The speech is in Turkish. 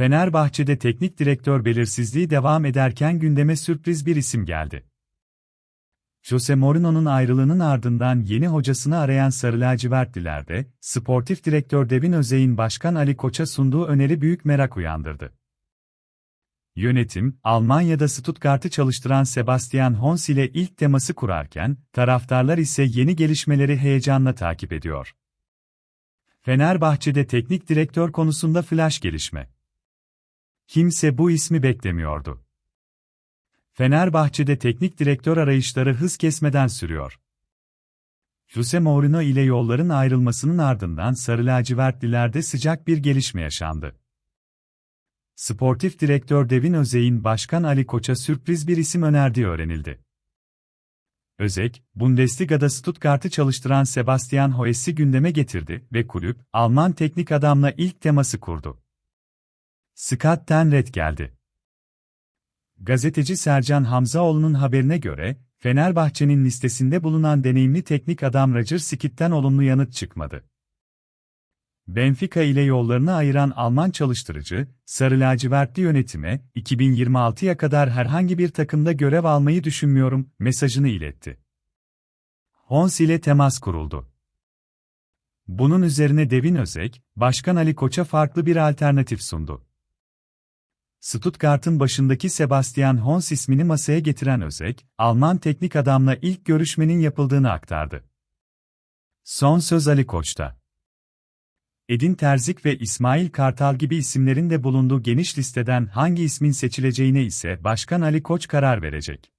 Fenerbahçe'de teknik direktör belirsizliği devam ederken gündeme sürpriz bir isim geldi. Jose Mourinho'nun ayrılığının ardından yeni hocasını arayan Sarı Lacivertlilerde, sportif direktör Devin Özey'in Başkan Ali Koç'a sunduğu öneri büyük merak uyandırdı. Yönetim, Almanya'da Stuttgart'ı çalıştıran Sebastian Hons ile ilk teması kurarken, taraftarlar ise yeni gelişmeleri heyecanla takip ediyor. Fenerbahçe'de teknik direktör konusunda flash gelişme. Kimse bu ismi beklemiyordu. Fenerbahçe'de teknik direktör arayışları hız kesmeden sürüyor. Jose Mourinho ile yolların ayrılmasının ardından Sarı Lacivertlilerde sıcak bir gelişme yaşandı. Sportif direktör Devin Özey'in Başkan Ali Koç'a sürpriz bir isim önerdiği öğrenildi. Özek, Bundesliga'da Stuttgart'ı çalıştıran Sebastian Hoes'i gündeme getirdi ve kulüp, Alman teknik adamla ilk teması kurdu. Scott Tenret geldi. Gazeteci Sercan Hamzaoğlu'nun haberine göre, Fenerbahçe'nin listesinde bulunan deneyimli teknik adam Roger Skit'ten olumlu yanıt çıkmadı. Benfica ile yollarını ayıran Alman çalıştırıcı, Sarı Lacivertli yönetime, 2026'ya kadar herhangi bir takımda görev almayı düşünmüyorum, mesajını iletti. Hons ile temas kuruldu. Bunun üzerine Devin Özek, Başkan Ali Koç'a farklı bir alternatif sundu. Stuttgart'ın başındaki Sebastian Hons ismini masaya getiren Özek, Alman teknik adamla ilk görüşmenin yapıldığını aktardı. Son söz Ali Koç'ta. Edin Terzik ve İsmail Kartal gibi isimlerin de bulunduğu geniş listeden hangi ismin seçileceğine ise Başkan Ali Koç karar verecek.